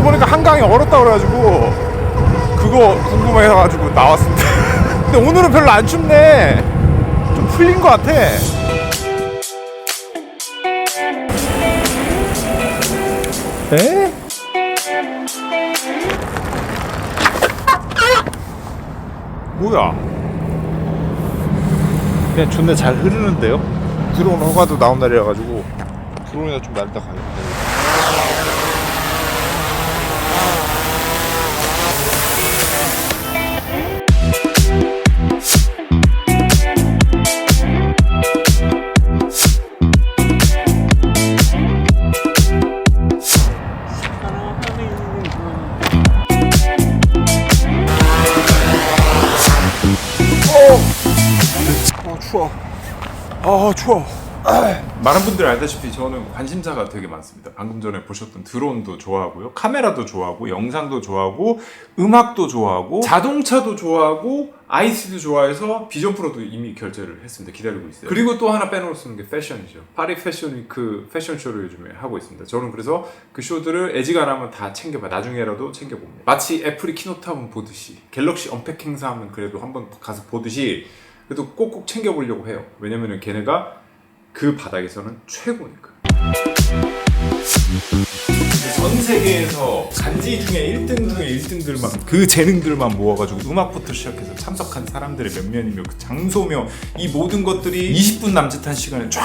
뉴스 보니까 한강이 얼었다 그래가지고 그거 궁금해가지고 나왔습니다. 근데 오늘은 별로 안 춥네. 좀 풀린 것 같아. 에? 뭐야? 그냥 존나 잘 흐르는데요? 들어온 허가도 나온 날이라 가지고 드론이나 좀 날다 가야겠다. 추워. 아 추워. 많은 분들 알다시피 저는 관심사가 되게 많습니다. 방금 전에 보셨던 드론도 좋아하고요, 카메라도 좋아하고, 영상도 좋아하고, 음악도 좋아하고, 자동차도 좋아하고, IC도 좋아해서 비전 프로도 이미 결제를 했습니다. 기다리고 있어요. 그리고 또 하나 빼놓을 수 있는 게 패션이죠. 파리 패션 위크 패션 쇼를 요즘에 하고 있습니다. 저는 그래서 그 쇼들을 애지간하면 다 챙겨봐. 나중에라도 챙겨봅니다. 마치 애플이 키노트 하면 보듯이, 갤럭시 언팩 행사 하면 그래도 한번 가서 보듯이 그래도 꼭꼭 챙겨보려고 해요. 왜냐면은 걔네가 그 바닥에서는 최고니까. 전 세계에서 간지 중에 1등 중에 1등들만 그 재능들만 모아가지고 음악부터 시작해서 참석한 사람들의 몇 면이며 그 장소며 이 모든 것들이 20분 남짓한 시간에 쫙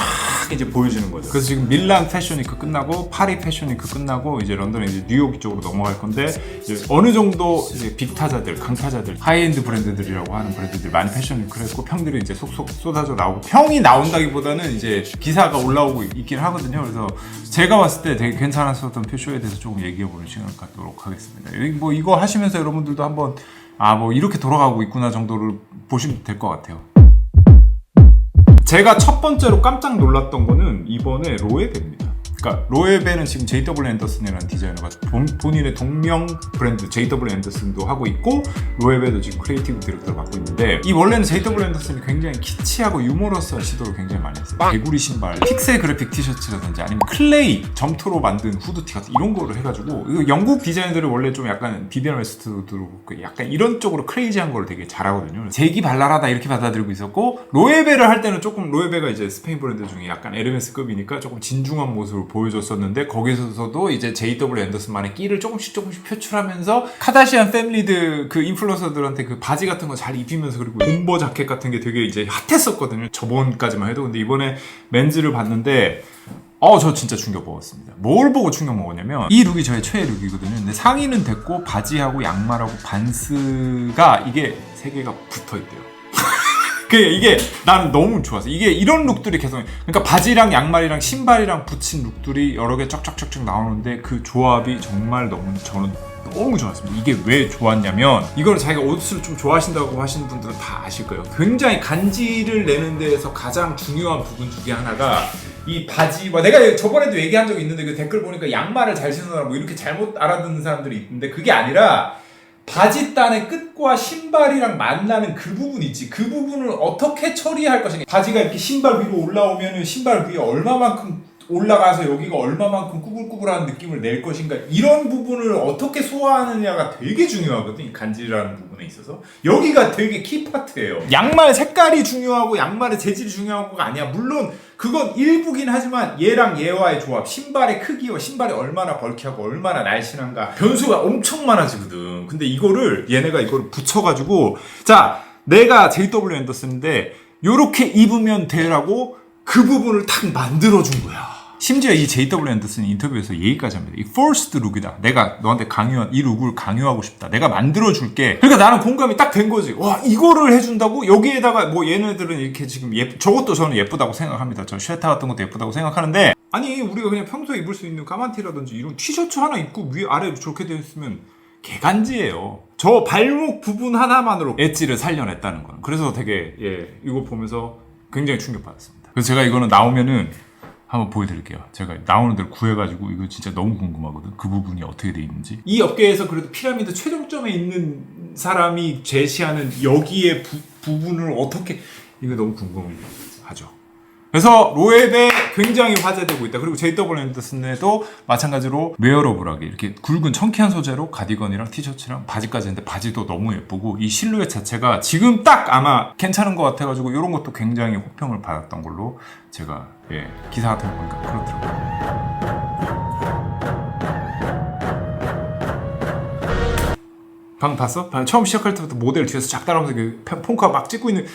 이제 보여지는 거죠. 그래서 지금 밀란 패션위크 끝나고 파리 패션위크 끝나고 이제 런던에 이제 뉴욕 쪽으로 넘어갈 건데 어느 정도 이제 빅타자들, 강타자들, 하이엔드 브랜드들이라고 하는 브랜드들 많이 패션위크를 했고 평들이 이제 속속 쏟아져 나오고 평이 나온다기보다는 이제 기사가 올라오고 있긴 하거든요. 그래서 제가 봤을 때 되게 괜찮았었던 표쇼에 대해서 조금 얘기해 보는 시간을 갖도록 하겠습니다. 뭐 이거 하시면서 여러분들도 한번 아 뭐 이렇게 돌아가고 있구나 정도를 보시면 될 것 같아요. 제가 첫 번째로 깜짝 놀랐던 거는 이번에 로에베입니다. 그러니까 로에베는 지금 JW 앤더슨이라는 디자이너가 본, 본인의 동명 브랜드 JW 앤더슨도 하고 있고 로에베도 지금 크리에이티브 디렉터를 맡고 있는데 이 원래는 JW 앤더슨이 굉장히 키치하고 유머러스한 시도를 굉장히 많이 했어요. 개구리 신발, 픽셀 그래픽 티셔츠라든지 아니면 클레이 점토로 만든 후드티 같은 이런 거를 해가지고 이거 영국 디자이너들은 원래 좀 약간 비비안 웨스트도 그렇고 약간 이런 쪽으로 크레이지한 걸 되게 잘하거든요. 재기 발랄하다 이렇게 받아들이고 있었고 로에베를 할 때는 조금 로에베가 이제 스페인 브랜드 중에 약간 에르메스급이니까 조금 진중한 모습을 보여줬었는데 거기서도 이제 JW 앤더슨만의 끼를 조금씩 조금씩 표출하면서 카다시안 패밀리드 그 인플루언서들한테 그 바지 같은 거 잘 입히면서 그리고 bom버 자켓 같은 게 되게 이제 핫했었거든요. 저번까지만 해도 근데 이번에 맨즈를 봤는데 어, 저 진짜 충격 먹었습니다. 뭘 보고 충격 먹었냐면 이 룩이 저의 최애 룩이거든요. 근데 상의는 됐고 바지하고 양말하고 반스가 이게 세 개가 붙어 있대요. 그 이게 나는 너무 좋았어. 이게 이런 룩들이 계속 그러니까 바지랑 양말이랑 신발이랑 붙인 룩들이 여러 개 쫙쫙쫙쫙 나오는데 그 조합이 정말 너무 저는 너무 좋았습니다. 이게 왜 좋았냐면 이거는 자기가 옷을 좀 좋아하신다고 하시는 분들은 다 아실 거예요. 굉장히 간지를 내는 데에서 가장 중요한 부분 중에 하나가 이 바지와 내가 저번에도 얘기한 적이 있는데 그 댓글 보니까 양말을 잘 신으라 뭐 이렇게 잘못 알아듣는 사람들이 있는데 그게 아니라 바지단의 끝과 신발이랑 만나는 그 부분 있지. 그 부분을 어떻게 처리할 것인가. 바지가 이렇게 신발 위로 올라오면은 신발 위에 얼마만큼 올라가서 여기가 얼마만큼 꾸불꾸불한 느낌을 낼 것인가. 이런 부분을 어떻게 소화하느냐가 되게 중요하거든. 이 간지라는 부분에 있어서. 여기가 되게 키파트예요. 양말 색깔이 중요하고 양말의 재질이 중요한 거가 아니야. 물론 그건 일부긴 하지만 얘랑 얘와의 조합, 신발의 크기와 신발이 얼마나 벌키하고 얼마나 날씬한가 변수가 엄청 많아지거든. 근데 이거를 얘네가 이거를 붙여가지고 자 내가 JW 앤더슨인데 요렇게 입으면 되라고 그 부분을 탁 만들어준 거야. 심지어 이 JW 앤더슨 인터뷰에서 얘기까지 합니다. 이 forced 룩이다. 내가 너한테 강요한 이 룩을 강요하고 싶다. 내가 만들어 줄게. 그러니까 나는 공감이 딱 된 거지. 와 이거를 해준다고 여기에다가 뭐 얘네들은 이렇게 지금 예 저것도 저는 예쁘다고 생각합니다. 저 쉐타 같은 것도 예쁘다고 생각하는데 아니 우리가 그냥 평소에 입을 수 있는 까만 티라든지 이런 티셔츠 하나 입고 위에 아래 저렇게 되어 있으면 개간지예요. 저 발목 부분 하나만으로 엣지를 살려냈다는 거는. 그래서 되게 예 이거 보면서 굉장히 충격받았습니다. 그래서 제가 이거는 나오면은 한번 보여드릴게요. 제가 나오는 대로 구해가지고 이거 진짜 너무 궁금하거든. 그 부분이 어떻게 돼 있는지. 이 업계에서 그래도 피라미드 최종점에 있는 사람이 제시하는 여기에 부, 부분을 어떻게 이거 너무 궁금하죠. 그래서 로앱에 굉장히 화제되고 있다. 그리고 JW 앤더슨에도 마찬가지로 웨어러블하게 이렇게 굵은 청키한 소재로 가디건이랑 티셔츠랑 바지까지 했는데 바지도 너무 예쁘고 이 실루엣 자체가 지금 딱 아마 괜찮은 것 같아가지고 이런 것도 굉장히 호평을 받았던 걸로 제가 예, 기사 같은 거 보니까 그렇더라고요. 방금 봤어? 방금 처음 시작할 때부터 모델 뒤에서 쫙 따라오면서 그 폰카 막 찍고 있는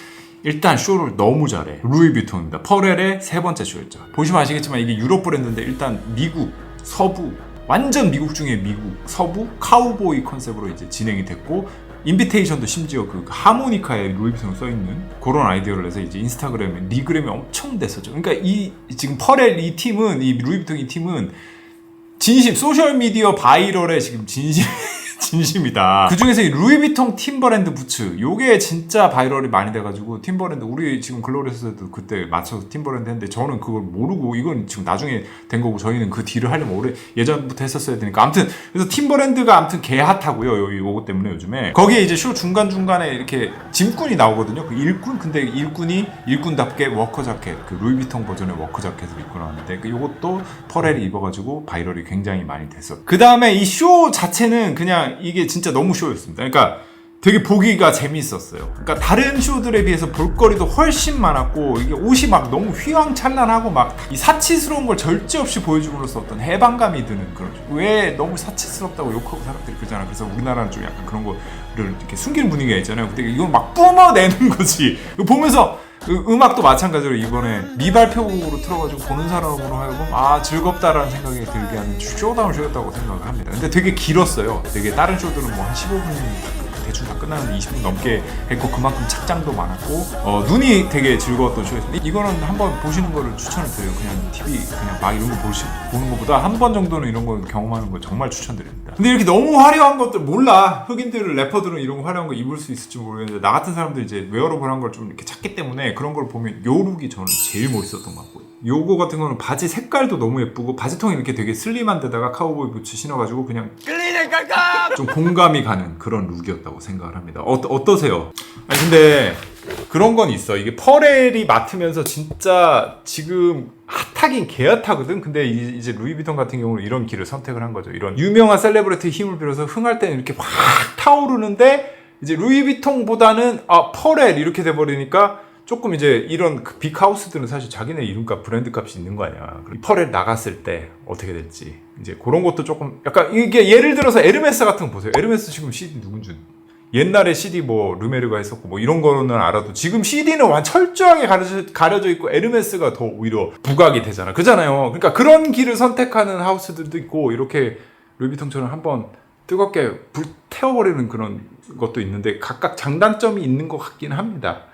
일단 쇼를 너무 잘해. 루이비통입니다. 퍼렐의 세 번째 쇼였죠. 보시면 아시겠지만 이게 유럽 브랜드인데 일단 미국, 서부, 완전 미국 중에 미국, 서부 카우보이 컨셉으로 이제 진행이 됐고 인비테이션도 심지어 그 하모니카에 루이비통 써 있는 그런 아이디어를 내서 이제 인스타그램에 리그램이 엄청 됐었죠. 그러니까 이 지금 퍼렐 이 팀은 이 루이비통 이 팀은 진심 소셜 미디어 바이럴의 지금 진심 진심이다. 그 중에서 이 루이비통 팀버랜드 부츠 요게 진짜 바이럴이 많이 돼가지고 팀버랜드 우리 지금 글로리에서도 그때 맞춰서 팀버랜드 했는데 저는 그걸 모르고 이건 지금 나중에 된 거고 저희는 그 딜을 하려면 오래 예전부터 했었어야 되니까 아무튼 그래서 팀버랜드가 아무튼 개 핫하고요 요- 요거 때문에 요즘에 거기에 이제 쇼 중간 중간에 이렇게 짐꾼이 나오거든요. 그 일꾼 근데 일꾼이 일꾼답게 워커 자켓 그 루이비통 버전의 워커 자켓을 입고 나왔는데 그 요것도 퍼렐이 입어가지고 바이럴이 굉장히 많이 됐어. 그 다음에 이 쇼 자체는 그냥 이게 진짜 너무 쇼였습니다. 그러니까 되게 보기가 재밌었어요. 그러니까 다른 쇼들에 비해서 볼거리도 훨씬 많았고 이게 옷이 막 너무 휘황찬란하고 막 이 사치스러운 걸 절제 없이 보여줌으로써 어떤 해방감이 드는 그런 쇼. 왜 너무 사치스럽다고 욕하고 사람들이 그러잖아. 그래서 우리나라는 좀 약간 그런 거를 이렇게 숨기는 분위기가 있잖아요. 근데 이건 막 뿜어내는 거지. 보면서 그 음악도 마찬가지로 이번에 미발표곡으로 틀어가지고 보는 사람으로 하여금 아 즐겁다라는 생각이 들게 하는 쇼다운 쇼였다고 생각을 합니다. 근데 되게 길었어요. 되게 다른 쇼들은 뭐 한 15분 대충 다 끝나는데 20분 넘게 했고 그만큼 착장도 많았고 어, 눈이 되게 즐거웠던 쇼였습니다. 이거는 한번 보시는 거를 추천을 드려요. 그냥 TV 그냥 막 이런 거 보시, 보는 것보다 한 번 정도는 이런 걸 경험하는 거 정말 추천드립니다. 근데 이렇게 너무 화려한 것들 몰라 흑인들 래퍼들은 이런 거 화려한 거 입을 수 있을지 모르겠는데 나 같은 사람들 이제 웨어러블한 걸 좀 이렇게 찾기 때문에 그런 걸 보면 요 룩이 저는 제일 멋있었던 것 같고요. 요거 같은 거는 바지 색깔도 너무 예쁘고 바지통이 이렇게 되게 슬림한 데다가 카우보이 부츠 신어가지고 그냥 좀 공감이 가는 그런 룩이었다고 생각을 합니다. 어, 어떠세요? 아니 근데 그런 건 있어. 이게 퍼렐이 맡으면서 진짜 지금 핫하긴 개핫하거든. 근데 이- 이제 루이비통 같은 경우는 이런 길을 선택을 한 거죠. 이런 유명한 셀레브리티 힘을 빌어서 흥할 때는 이렇게 확 타오르는데 이제 루이비통보다는 아 퍼렐 이렇게 돼버리니까 조금 이제 이런 그 빅하우스들은 사실 자기네 이름값 브랜드 값이 있는 거 아니야. 퍼렐 나갔을 때 어떻게 될지 이제 그런 것도 조금 약간 이게 예를 들어서 에르메스 같은 거 보세요. 에르메스 지금 CD 누군지 옛날에 CD 뭐 르메르가 했었고 뭐 이런 거는 알아도 지금 CD는 완 철저하게 가려져, 가려져 있고 에르메스가 더 오히려 부각이 되잖아. 그잖아요. 그러니까 그런 길을 선택하는 하우스들도 있고 이렇게 루이비통처럼 한번 뜨겁게 불태워버리는 그런 것도 있는데 각각 장단점이 있는 것 같긴 합니다.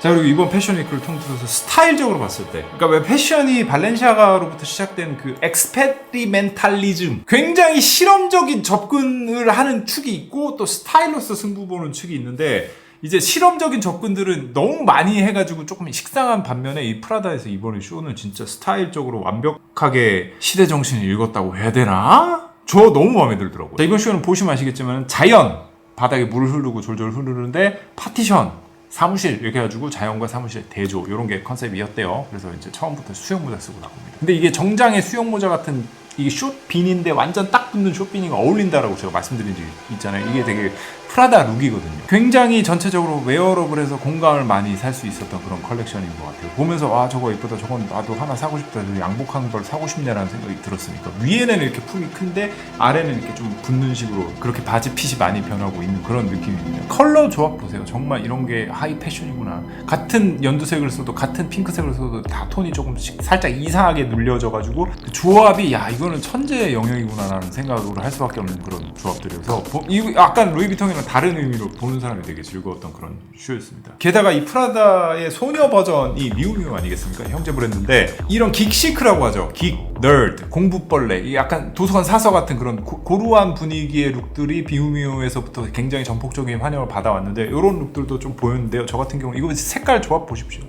자 그리고 이번 패션 위크를 통틀어서 스타일적으로 봤을 때 그러니까 왜 패션이 발렌시아가로부터 시작된 그 엑스페리멘탈리즘 굉장히 실험적인 접근을 하는 축이 있고 또 스타일로서 승부 보는 축이 있는데 이제 실험적인 접근들은 너무 많이 해가지고 조금 식상한 반면에 이 프라다에서 이번에 쇼는 진짜 스타일적으로 완벽하게 시대 정신을 읽었다고 해야 되나? 저 너무 마음에 들더라고요. 자, 이번 쇼는 보시면 아시겠지만 자연 바닥에 물 흐르고 졸졸 흐르는데 파티션 사무실 이렇게 해가지고 자연과 사무실 대조 이런 게 컨셉이었대요. 그래서 이제 처음부터 수영 모자 쓰고 나옵니다. 근데 이게 정장에 수영 모자 같은 이게 숏빈인데 완전 딱 붙는 숏빈이 어울린다라고 제가 말씀드린 적이 있잖아요. 이게 되게 프라다 룩이거든요. 굉장히 전체적으로 웨어러블해서 공감을 많이 살 수 있었던 그런 컬렉션인 것 같아요. 보면서 와 저거 예쁘다, 저건 나도 하나 사고 싶다, 저 양복한 걸 사고 싶네라는 생각이 들었으니까 위에는 이렇게 품이 큰데 아래는 이렇게 좀 붙는 식으로 그렇게 바지 핏이 많이 변하고 있는 그런 느낌입니다. 컬러 조합 보세요. 정말 이런 게 하이 패션이구나. 같은 연두색을 써도 같은 핑크색을 써도 다 톤이 조금씩 살짝 이상하게 눌려져 가지고 그 조합이 야 이거는 천재의 영역이구나라는 생각으로 할 수밖에 없는 그런 조합들이어서 보- 이 약간 루이비통이랑 다른 의미로 보는 사람이 되게 즐거웠던 그런 쇼였습니다. 게다가 이 프라다의 소녀 버전이 미우미우 아니겠습니까? 형제 브랜드인데 이런 긱시크라고 하죠. 긱, 널드, 공부벌레, 이 약간 도서관 사서 같은 그런 고, 고루한 분위기의 룩들이 비우미우에서부터 굉장히 전폭적인 환영을 받아왔는데 이런 룩들도 좀 보였는데요. 저 같은 경우 이거 색깔 조합 보십시오.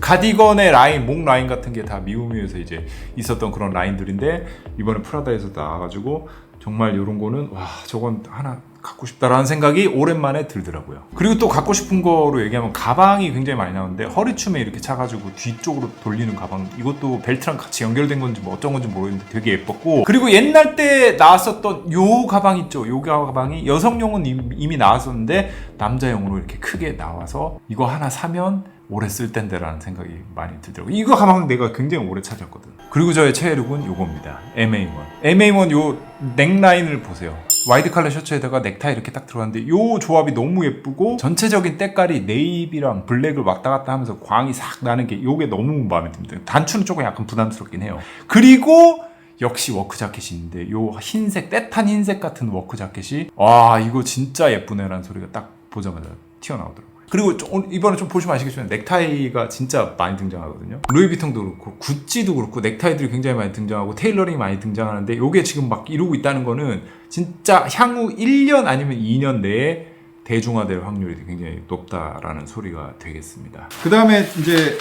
가디건의 라인, 목 라인 같은 게 다 미우미우에서 이제 있었던 그런 라인들인데 이번에 프라다에서 나와가지고 정말 이런 거는 와 저건 하나 갖고 싶다라는 생각이 오랜만에 들더라고요. 그리고 또 갖고 싶은 거로 얘기하면 가방이 굉장히 많이 나오는데 허리춤에 이렇게 차가지고 뒤쪽으로 돌리는 가방 이것도 벨트랑 같이 연결된 건지 뭐 어떤 건지 모르겠는데 되게 예뻤고 그리고 옛날 때 나왔었던 요 가방 있죠 요 가방이 여성용은 이미 나왔었는데 남자용으로 이렇게 크게 나와서 이거 하나 사면 오래 쓸 텐데라는 생각이 많이 들더라고요. 이거 가방 내가 굉장히 오래 찾았거든. 그리고 저의 최애 룩은 요겁니다. MA1. MA1 요 넥라인을 보세요. 와이드 칼라 셔츠에다가 넥타이 이렇게 딱 들어갔는데 요 조합이 너무 예쁘고 전체적인 때깔이 네이비랑 블랙을 왔다 갔다 하면서 광이 싹 나는 게 요게 너무 마음에 듭니다. 단추는 조금 약간 부담스럽긴 해요. 그리고 역시 워크 자켓인데 요 흰색 때탄 흰색 같은 워크 자켓이 와 이거 진짜 예쁘네라는 소리가 딱 보자마자 튀어나오더라고요. 그리고 좀- 이번에 좀 보시면 아시겠지만 넥타이가 진짜 많이 등장하거든요. 루이비통도 그렇고 구찌도 그렇고 넥타이들이 굉장히 많이 등장하고 테일러링이 많이 등장하는데 요게 지금 막 이루고 있다는 거는 진짜 향후 1년 아니면 2년 내에 대중화될 확률이 굉장히 높다라는 소리가 되겠습니다. 그 다음에 이제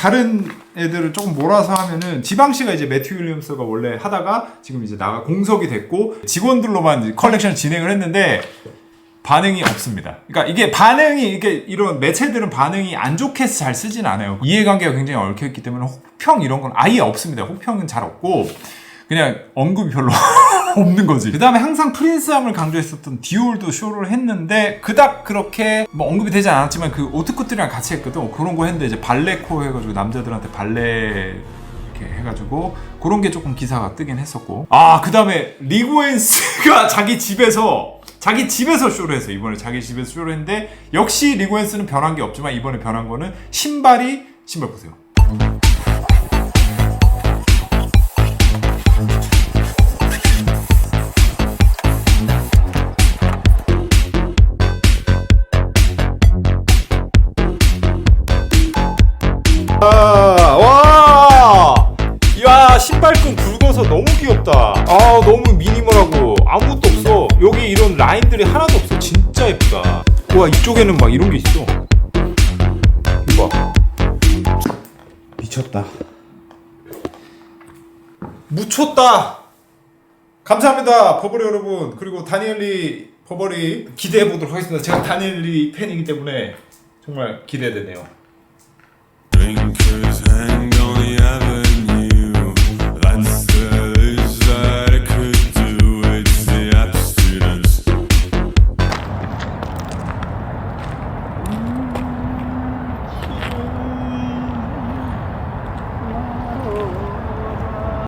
다른 애들을 조금 몰아서 하면은 지방씨가 이제 매튜 윌리엄스가 원래 하다가 지금 이제 나가 공석이 됐고 직원들로만 컬렉션 진행을 했는데 반응이 없습니다. 그러니까 이게 반응이 이게 이런 매체들은 반응이 안 좋게 잘 쓰진 않아요. 이해관계가 굉장히 얽혀 있기 때문에 혹평 이런 건 아예 없습니다. 혹평은 잘 없고 그냥 언급이 별로 없는 거지. 그 다음에 항상 프린스함을 강조했었던 디올도 쇼를 했는데 그닥 그렇게 뭐 언급이 되지 않았지만 그 오트코트랑 같이 했거든. 그런 거 했는데 이제 발레코 해가지고 남자들한테 발레 이렇게 해가지고 그런 게 조금 기사가 뜨긴 했었고 아 그 다음에 리고엔스가 자기 집에서 자기 집에서 쇼를 했어요 이번에 자기 집에서 쇼를 했는데 역시 리고엔스는 변한 게 없지만 이번에 변한 거는 신발이 신발 보세요 아, 와! 야, 신발끈 굵어서 너무 귀엽다. 아, 너무 라인들이 하나도 없어. 진짜 예쁘다. 와, 이쪽에는 막 이런 게 있어. 이거 봐. 미쳤다. 묻혔다. 감사합니다, 버버리 여러분. 그리고 다니엘리 버버리 기대해 보도록 하겠습니다. 제가 다니엘리 팬이기 때문에 정말 기대되네요.